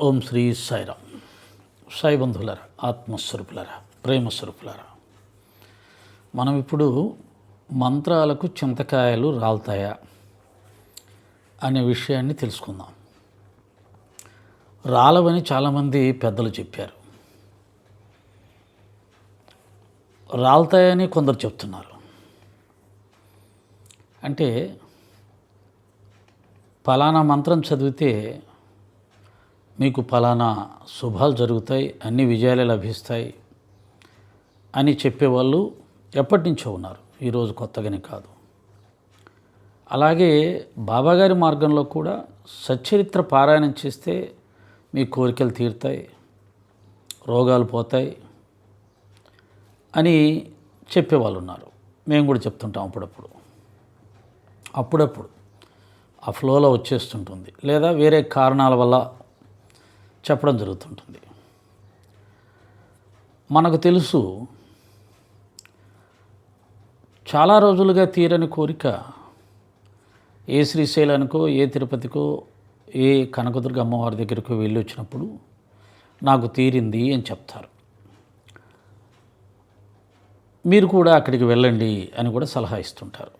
ఓం శ్రీ సాయిరామ్. సాయి బంధువులరా ఆత్మస్వరూపులరా ప్రేమస్వరూపులరా. మనం ఇప్పుడు మంత్రాలకు చింతకాయలు రాలుతాయా అనే విషయాన్ని తెలుసుకుందాం. రాలవని చాలామంది పెద్దలు చెప్పారు. రాలుతాయని కొందరు చెప్తున్నారు. అంటే ఫలానా మంత్రం చదివితే మీకు ఫలానా శుభాలు జరుగుతాయి అన్ని విజయాలే లభిస్తాయి అని చెప్పేవాళ్ళు ఎప్పటి నుంచో ఉన్నారు. ఈరోజు కొత్తగానే కాదు. అలాగే బాబాగారి మార్గంలో కూడా సచ్చరిత్ర పారాయణం చేస్తే మీ కోరికలు తీరుతాయి రోగాలు పోతాయి అని చెప్పేవాళ్ళు ఉన్నారు. మేము కూడా చెప్తుంటాం అప్పుడప్పుడు. అప్పుడప్పుడు ఆ ఫ్లోలో వచ్చేస్తుంటుంది. లేదా వేరే కారణాల వల్ల చెప్పడం జరుగుతుంటుంది. మనకు తెలుసు చాలా రోజులుగా తీరని కోరిక ఏ శ్రీశైలానికో ఏ తిరుపతికో ఏ కనకదుర్గ అమ్మవారి దగ్గరకు వెళ్ళి వచ్చినప్పుడు నాకు తీరింది అని చెప్తారు. మీరు కూడా అక్కడికి వెళ్ళండి అని కూడా సలహా ఇస్తుంటారు.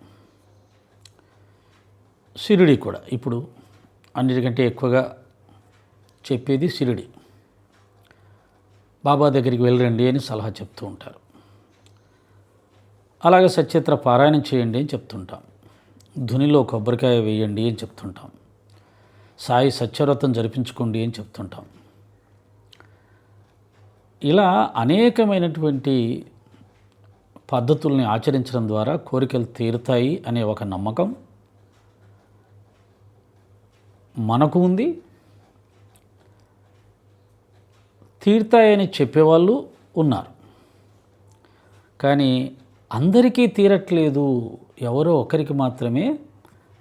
షిరిడి కూడా ఇప్పుడు అన్నిటికంటే ఎక్కువగా చెప్పేది షిరిడి బాబా దగ్గరికి వెళ్ళండి అని సలహా చెప్తూ ఉంటారు. అలాగే సచిత్ర పారాయణం చేయండి అని చెప్తుంటాం. ధునిలో కొబ్బరికాయ వేయండి అని చెప్తుంటాం. సాయి సత్యవ్రతం జరిపించుకోండి అని చెప్తుంటాం. ఇలా అనేకమైనటువంటి పద్ధతుల్ని ఆచరించడం ద్వారా కోరికలు తీరుతాయి అనే ఒక నమ్మకం మనకు ఉంది. తీరుతాయని చెప్పేవాళ్ళు ఉన్నారు. కానీ అందరికీ తీరట్లేదు. ఎవరో ఒకరికి మాత్రమే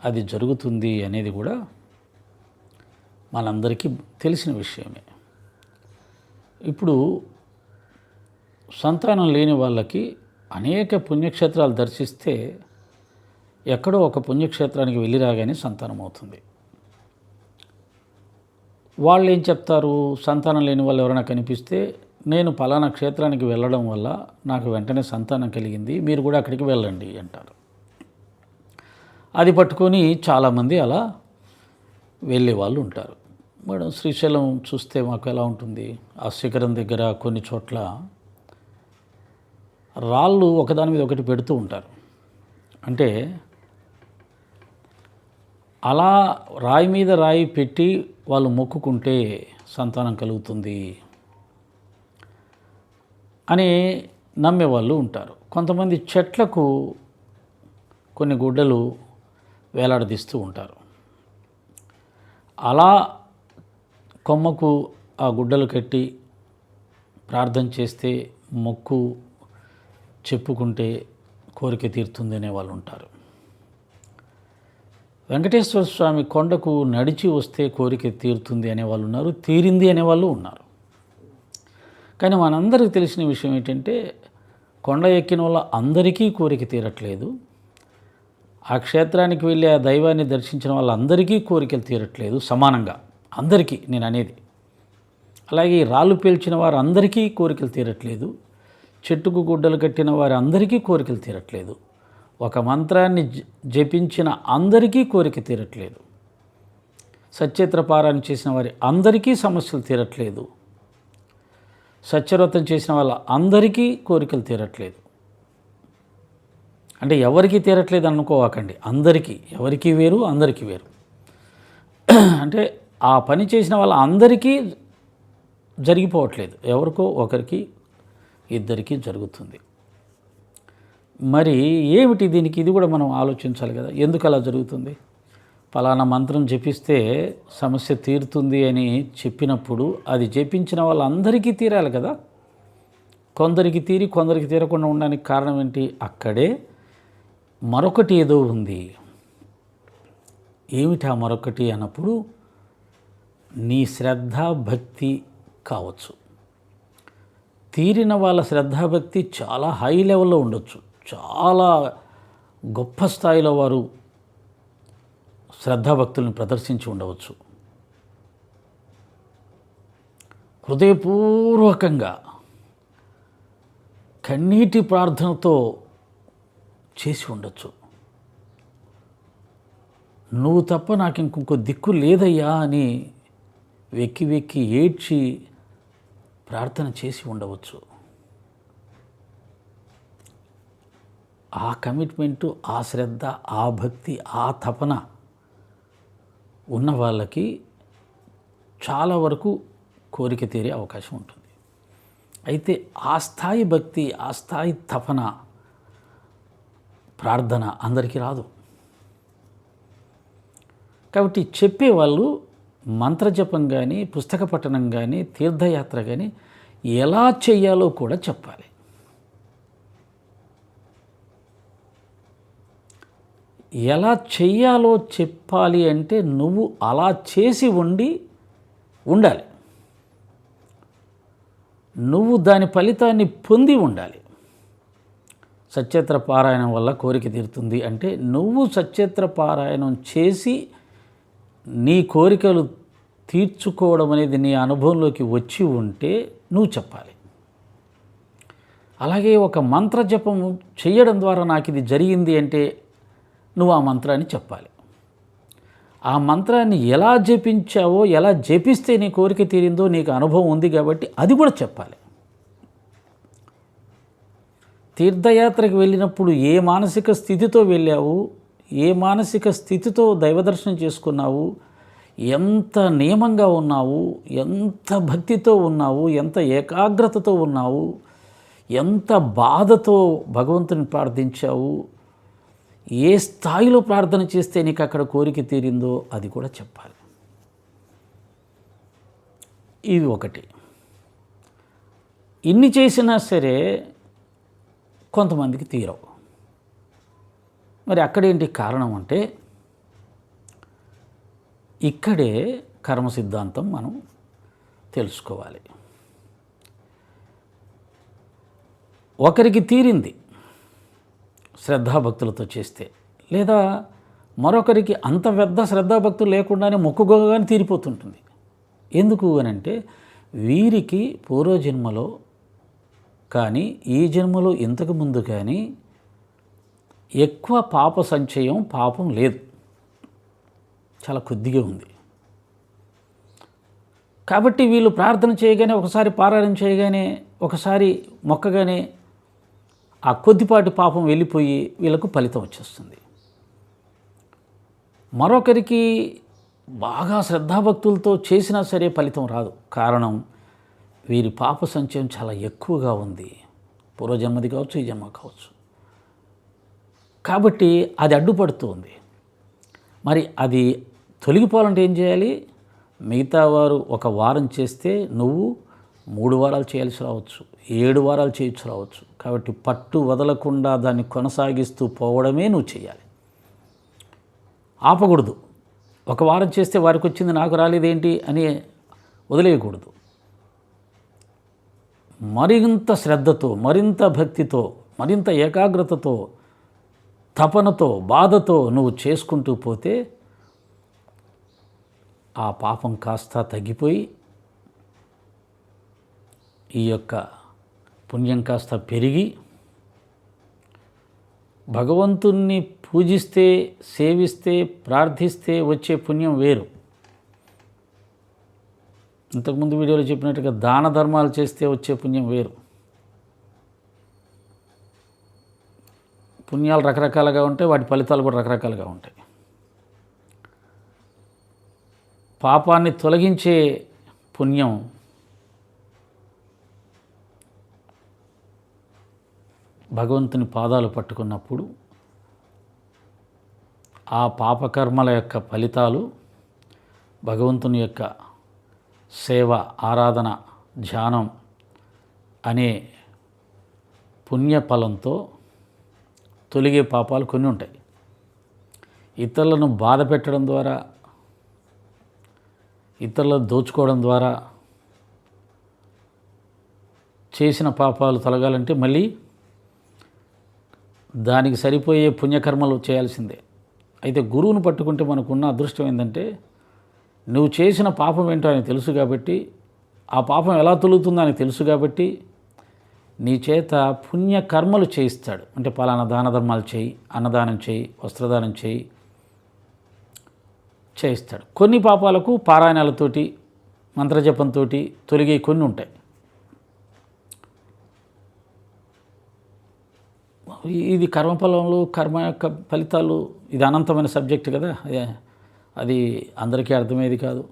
అది జరుగుతుంది అనేది కూడా మనందరికీ తెలిసిన విషయమే. ఇప్పుడు సంతానం లేని వాళ్ళకి అనేక పుణ్యక్షేత్రాలు దర్శిస్తే ఎక్కడో ఒక పుణ్యక్షేత్రానికి వెళ్ళి రాగానే సంతానం అవుతుంది. వాళ్ళు ఏం చెప్తారు? సంతానం లేని వాళ్ళు ఎవరైనా కనిపిస్తే నేను పలానా క్షేత్రానికి వెళ్ళడం వల్ల నాకు వెంటనే సంతానం కలిగింది మీరు కూడా అక్కడికి వెళ్ళండి అంటారు. అది పట్టుకొని చాలామంది అలా వెళ్ళే వాళ్ళు ఉంటారు. మేడం శ్రీశైలం చూస్తే మాకు ఎలా ఉంటుంది? ఆ శిఖరం దగ్గర కొన్ని చోట్ల రాళ్ళు ఒకదాని మీద ఒకటి పెడుతూ ఉంటారు. అంటే అలా రాయి మీద రాయి పెట్టి వాళ్ళు మొక్కుకుంటే సంతానం కలుగుతుంది అని నమ్మేవాళ్ళు ఉంటారు. కొంతమంది చెట్లకు కొన్ని గుడ్డలు వేలాడదీస్తూ ఉంటారు. అలా కొమ్మకు ఆ గుడ్డలు కట్టి ప్రార్థన చేస్తే మొక్కు చెప్పుకుంటే కోరిక తీరుతుంది అనే వాళ్ళు ఉంటారు. వెంకటేశ్వర స్వామి కొండకు నడిచి వస్తే కోరిక తీరుతుంది అనేవాళ్ళు ఉన్నారు తీరింది అనేవాళ్ళు ఉన్నారు. కానీ మనందరికీ తెలిసిన విషయం ఏంటంటే కొండ ఎక్కిన వల్ల అందరికీ కోరిక తీరట్లేదు. ఆ క్షేత్రానికి వెళ్ళి ఆ దైవాన్ని దర్శించిన వాళ్ళందరికీ కోరికలు తీరట్లేదు సమానంగా. అందరికీ నేను అనేది. అలాగే రాళ్ళు పేల్చిన వారు అందరికీ కోరికలు తీరట్లేదు. చెట్టుకు గుడ్డలు కట్టిన వారి అందరికీ కోరికలు తీరట్లేదు. ఒక మంత్రాన్ని జపించిన అందరికీ కోరిక తీరట్లేదు. సత్యత్రపారాయణ చేసిన వారి అందరికీ సమస్యలు తీరట్లేదు. సత్యవ్రతం చేసిన వాళ్ళ అందరికీ కోరికలు తీరట్లేదు. అంటే ఎవరికి తీరట్లేదు అనుకోవాకండి. అందరికీ ఎవరికి వేరు అందరికీ వేరు. అంటే ఆ పని చేసిన వాళ్ళ అందరికీ జరిగిపోవట్లేదు. ఎవరికో ఒకరికి ఇద్దరికి జరుగుతుంది. మరి ఏమిటి దీనికి? ఇది కూడా మనం ఆలోచించాలి కదా. ఎందుకు అలా జరుగుతుంది? పలానా మంత్రం జపిస్తే సమస్య తీరుతుంది అని చెప్పినప్పుడు అది జపించిన వాళ్ళందరికీ తీరాలి కదా. కొందరికి తీరి కొందరికి తీరకుండా ఉండడానికి కారణం ఏంటి? అక్కడే మరొకటి ఏదో ఉంది. ఏమిటి ఆ మరొకటి అన్నప్పుడు నీ శ్రద్ధ భక్తి కావచ్చు. తీరిన వాళ్ళ శ్రద్ధాభక్తి చాలా హై లెవెల్లో ఉండొచ్చు. చాలా గొప్ప స్థాయిలో వారు శ్రద్ధాభక్తులను ప్రదర్శించి ఉండవచ్చు. హృదయపూర్వకంగా కన్నీటి ప్రార్థనతో చేసి ఉండొచ్చు. నువ్వు తప్ప నాకు ఇంకొక దిక్కు లేదయ్యా అని వెక్కి వెక్కి ఏడ్చి ప్రార్థన చేసి ఉండవచ్చు. ఆ కమిట్మెంటు ఆ శ్రద్ధ ఆ భక్తి ఆ తపన ఉన్న వాళ్ళకి చాలా వరకు కోరిక తీరే అవకాశం ఉంటుంది. అయితే ఆ స్థాయి భక్తి ఆ స్థాయి తపన ప్రార్థన అందరికీ రాదు. కాబట్టి చెప్పేవాళ్ళు మంత్రజపం కానీ పుస్తక పఠనం కానీ తీర్థయాత్ర కానీ ఎలా చేయాలో కూడా చెప్పాలి. ఎలా చెయ్యాలో చెప్పాలి అంటే నువ్వు అలా చేసి ఉండి ఉండాలి. నువ్వు దాని ఫలితాన్ని పొంది ఉండాలి. సచ్చేత్ర పారాయణం వల్ల కోరిక తీరుతుంది అంటే నువ్వు సచ్చేత్ర పారాయణం చేసి నీ కోరికలు తీర్చుకోవడం అనేది నీ అనుభవంలోకి వచ్చి ఉంటే నువ్వు చెప్పాలి. అలాగే ఒక మంత్ర జపం చేయడం ద్వారా నాకు ఇది జరిగింది అంటే నువ్వు ఆ మంత్రాన్ని చెప్పాలి. ఆ మంత్రాన్ని ఎలా జపించావో ఎలా జపిస్తే నీ కోరిక తీరిందో నీకు అనుభవం ఉంది కాబట్టి అది కూడా చెప్పాలి. తీర్థయాత్రకు వెళ్ళినప్పుడు ఏ మానసిక స్థితితో వెళ్ళావు ఏ మానసిక స్థితితో దైవదర్శనం చేసుకున్నావు ఎంత నియమంగా ఉన్నావు ఎంత భక్తితో ఉన్నావు ఎంత ఏకాగ్రతతో ఉన్నావు ఎంత బాధతో భగవంతుని ప్రార్థించావు ఏ స్థాయిలో ప్రార్థన చేస్తే నీకు అక్కడ కోరిక తీరిందో అది కూడా చెప్పాలి. ఇది ఒకటి. ఇన్ని చేసినా సరే కొంతమందికి తీరవు. మరి అక్కడేంటి కారణం అంటే ఇక్కడే కర్మ సిద్ధాంతం మనం తెలుసుకోవాలి. ఒకరికి తీరింది. శ్రద్ధాభక్తులతో చేస్తే. లేదా మరొకరికి అంత పెద్ద శ్రద్ధాభక్తులు లేకుండానే మొక్కుగోగానే తీరిపోతుంటుంది. ఎందుకు అని అంటే వీరికి పూర్వజన్మలో కానీ ఈ జన్మలో ఇంతకు ముందు కానీ ఎక్కువ పాప సంచయం పాపం లేదు. చాలా కొద్దిగా ఉంది. కాబట్టి వీళ్ళు ప్రార్థన చేయగానే ఒకసారి పారాయణం చేయగానే ఒకసారి మొక్కగానే ఆ కొద్దిపాటి పాపం వెళ్ళిపోయి వీళ్ళకు ఫలితం వచ్చేస్తుంది. మరొకరికి బాగా శ్రద్ధాభక్తులతో చేసినా సరే ఫలితం రాదు. కారణం వీరి పాప సంచయం చాలా ఎక్కువగా ఉంది. పూర్వజన్మది కావచ్చు ఈ జన్మ కావచ్చు. కాబట్టి అది అడ్డుపడుతుంది. మరి అది తొలగిపోవాలంటే ఏం చేయాలి? మిగతా వారు ఒక వారం చేస్తే నువ్వు మూడు వారాలు చేయాల్సి రావచ్చు. ఏడు వారాలు చేయొచ్చు రావచ్చు. కాబట్టి పట్టు వదలకుండా దాన్ని కొనసాగిస్తూ పోవడమే నువ్వు చేయాలి ఆపకూడదు. ఒక వారం చేస్తే వారికి వచ్చింది నాకు రాలేదేంటి అని వదిలేయకూడదు. మరింత శ్రద్ధతో మరింత భక్తితో మరింత ఏకాగ్రతతో తపనతో బాధతో నువ్వు చేసుకుంటూ పోతే ఆ పాపం కాస్త తగ్గిపోయి ఈ యొక్క పుణ్యం కాస్త పెరిగి భగవంతుణ్ణి పూజిస్తే సేవిస్తే ప్రార్థిస్తే వచ్చే పుణ్యం వేరు. ఇంతకుముందు వీడియోలో చెప్పినట్టుగా దాన ధర్మాలు చేస్తే వచ్చే పుణ్యం వేరు. పుణ్యాలు రకరకాలుగా ఉంటాయి వాటి ఫలితాలు కూడా రకరకాలుగా ఉంటాయి. పాపాన్ని తొలగించే పుణ్యం భగవంతుని పాదాలు పట్టుకున్నప్పుడు ఆ పాపకర్మల యొక్క ఫలితాలు భగవంతుని యొక్క సేవ ఆరాధన ధ్యానం అనే పుణ్యఫలంతో తొలిగే పాపాలు కొన్ని ఉంటాయి. ఇతరులను బాధ పెట్టడం ద్వారా ఇతరులను దోచుకోవడం ద్వారా చేసిన పాపాలు తొలగాలంటే మళ్ళీ దానికి సరిపోయే పుణ్యకర్మలు చేయాల్సిందే. అయితే గురువును పట్టుకుంటే మనకున్న అదృష్టం ఏంటంటే నువ్వు చేసిన పాపం ఏంటో అని తెలుసు కాబట్టి ఆ పాపం ఎలా తొలుగుతుందో అని తెలుసు కాబట్టి నీ చేత పుణ్యకర్మలు చేయిస్తాడు. అంటే పలానా దాన ధర్మాలు చేయి అన్నదానం చేయి వస్త్రదానం చేయి చేయిస్తాడు. కొన్ని పాపాలకు పారాయణాలతోటి మంత్రజపంతో తొలగే కొన్ని ఉంటాయి. ఇది కర్మఫలంలో కర్మ యొక్క ఫలితాలు ఇది అనంతమైన సబ్జెక్ట్ కదా అది అందరికీ అర్థమయ్యేది కాదు.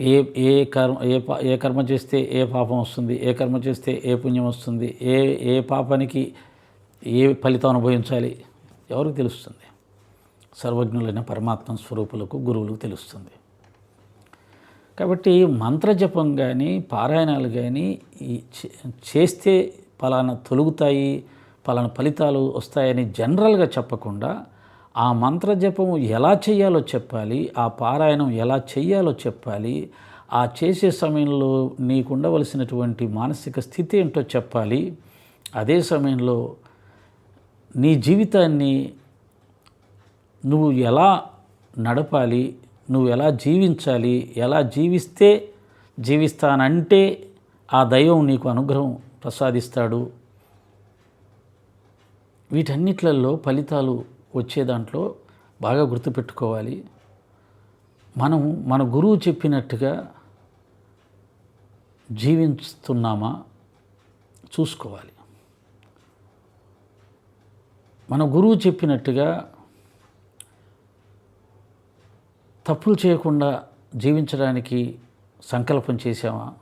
ఏ ఏ కర్మ ఏ పా ఏ కర్మ చేస్తే ఏ పాపం వస్తుంది ఏ కర్మ చేస్తే ఏ పుణ్యం వస్తుంది ఏ ఏ పాపానికి ఏ ఫలితం అనుభవించాలి ఎవరికి తెలుస్తుంది? సర్వజ్ఞులైన పరమాత్మ స్వరూపులకు గురువులకు తెలుస్తుంది. కాబట్టి మంత్రజపం కానీ పారాయణాలు కానీ ఈ చే- చేస్తే పలానా తొలుగుతాయి పలానా ఫలితాలు వస్తాయని జనరల్గా చెప్పకుండా ఆ మంత్రజపం ఎలా చేయాలో చెప్పాలి ఆ పారాయణం ఎలా చేయాలో చెప్పాలి ఆ చేసే సమయంలో నీకు ఉండవలసినటువంటి మానసిక స్థితి ఏంటో చెప్పాలి. అదే సమయంలో నీ జీవితాన్ని నువ్వు ఎలా నడపాలి నువ్వు ఎలా జీవించాలి ఎలా జీవిస్తే జీవిస్తానంటే ఆ దైవం నీకు అనుగ్రహం ప్రసాదిస్తాడు. వీటన్నిట్లలో ఫలితాలు వచ్చే దాంట్లో బాగా గుర్తుపెట్టుకోవాలి. మనం మన గురువు చెప్పినట్టుగా జీవిస్తున్నామా చూసుకోవాలి. మన గురువు చెప్పినట్టుగా తప్పులు చేయకుండా జీవించడానికి సంకల్పం చేశామా?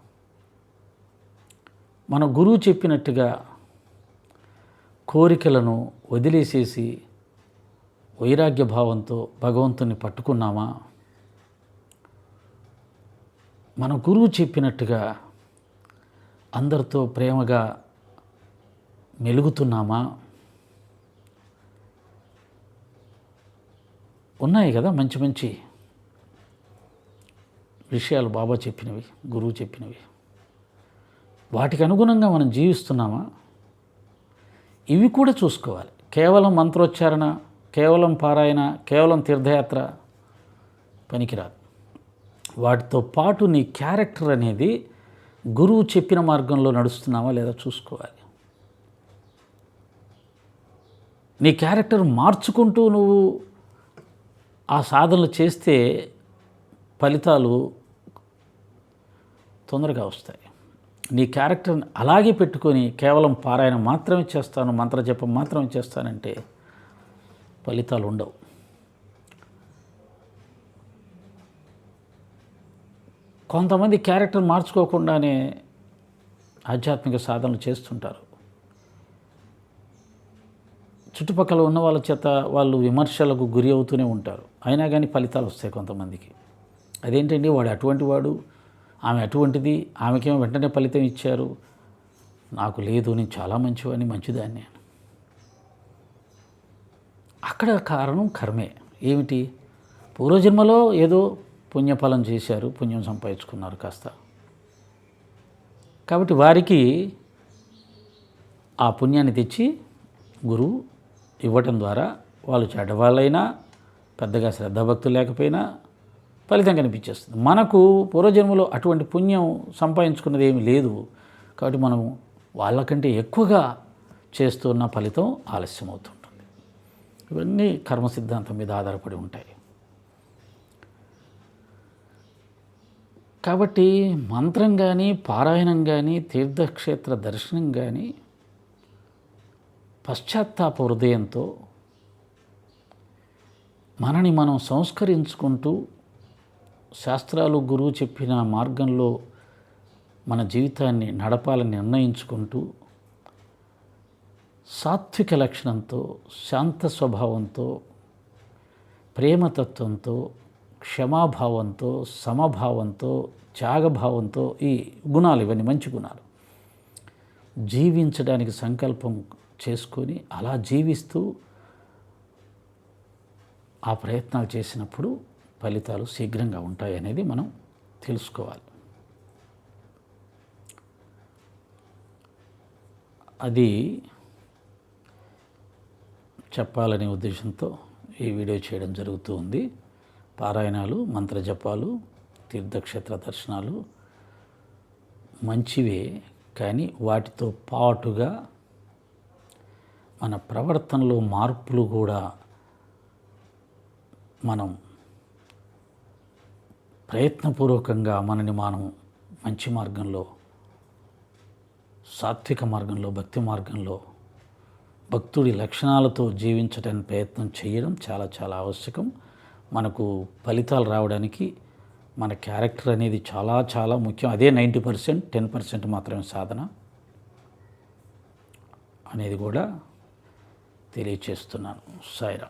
మన గురువు చెప్పినట్టుగా కోరికలను వదిలేసేసి వైరాగ్య భావంతో భగవంతుని పట్టుకున్నామా? మన గురువు చెప్పినట్టుగా అందరితో ప్రేమగా మెలుగుతున్నామా? ఉన్నాయి కదా మంచి మంచి విషయాలు బాబా చెప్పినవి గురువు చెప్పినవి. వాటికి అనుగుణంగా మనం జీవిస్తున్నామా? ఇవి కూడా చూసుకోవాలి. కేవలం మంత్రోచ్చారణ కేవలం పారాయణ కేవలం తీర్థయాత్ర పనికిరాదు. వాటితో పాటు నీ క్యారెక్టర్ అనేది గురువు చెప్పిన మార్గంలో నడుస్తున్నావా లేదా చూసుకోవాలి. నీ క్యారెక్టర్ మార్చుకుంటూ నువ్వు ఆ సాధనలు చేస్తే ఫలితాలు తొందరగా వస్తాయి. నీ క్యారెక్టర్ని అలాగే పెట్టుకొని కేవలం పారాయణ మాత్రమే చేస్తాను మంత్రజపం మాత్రమే చేస్తానంటే ఫలితాలు ఉండవు. కొంతమంది క్యారెక్టర్ మార్చుకోకుండానే ఆధ్యాత్మిక సాధనలు చేస్తుంటారు. చుట్టుపక్కల ఉన్న వాళ్ళ చేత వాళ్ళు విమర్శలకు గురి అవుతూనే ఉంటారు. అయినా కానీ ఫలితాలు వస్తాయి కొంతమందికి. అదేంటండి? వాడు అటువంటి వాడు ఆమె అటువంటిది ఆమెకేమో వెంటనే ఫలితం ఇచ్చారు. నాకు లేదు నేను చాలా మంచివాడిని మంచిదాన్ని అక్కడ కారణం కర్మే. ఏమిటి? పూర్వజన్మలో ఏదో పుణ్యఫలం చేశారు పుణ్యం సంపాదించుకున్నారు కాస్త. కాబట్టి వారికి ఆ పుణ్యాన్ని తెచ్చి గురువు ఇవ్వటం ద్వారా వాళ్ళు చెడ్డవాళ్ళైనా పెద్దగా శ్రద్ధాభక్తులు లేకపోయినా ఫలితం కనిపించేస్తుంది. మనకు పూర్వజన్మలో అటువంటి పుణ్యం సంపాదించుకున్నది ఏమి లేదు. కాబట్టి మనం వాళ్ళకంటే ఎక్కువగా చేస్తున్న ఫలితం ఆలస్యం అవుతుంటుంది ఇవన్నీ కర్మ సిద్ధాంతం మీద ఆధారపడి ఉంటాయి. కాబట్టి మంత్రం కానీ పారాయణం కానీ తీర్థక్షేత్ర దర్శనం కానీ పశ్చాత్తాప హృదయంతో మనని మనం సంస్కరించుకుంటూ శాస్త్రాలు గురువు చెప్పిన మార్గంలో మన జీవితాన్ని నడపాలని నిర్ణయించుకుంటూ సాత్విక లక్షణంతో శాంత స్వభావంతో ప్రేమతత్వంతో క్షమాభావంతో సమభావంతో త్యాగభావంతో ఈ గుణాలు ఇవన్నీ మంచి గుణాలు. జీవించడానికి సంకల్పం చేసుకొని అలా జీవిస్తూ ఆ ప్రయత్నాలు చేసినప్పుడు ఫలితాలు శీఘ్రంగా ఉంటాయి అనేది మనం తెలుసుకోవాలి. అది చెప్పాలనే ఉద్దేశంతో ఈ వీడియో చేయడం జరుగుతూ ఉంది. పారాయణాలు మంత్రజపాలు తీర్థక్షేత్ర దర్శనాలు మంచివే కానీ వాటితో పాటుగా మన ప్రవర్తనలో మార్పులు కూడా మనం ప్రయత్నపూర్వకంగా మనని మనం మంచి మార్గంలో సాత్విక మార్గంలో భక్తి మార్గంలో భక్తుడి లక్షణాలతో జీవించడానికి ప్రయత్నం చేయడం చాలా చాలా ఆవశ్యకం. మనకు ఫలితాలు రావడానికి మన క్యారెక్టర్ అనేది చాలా చాలా ముఖ్యం. అదే నైంటీ పర్సెంట్ టెన్ పర్సెంట్ మాత్రమే సాధన అనేది కూడా తెలియచేస్తున్నాను. సాయిరా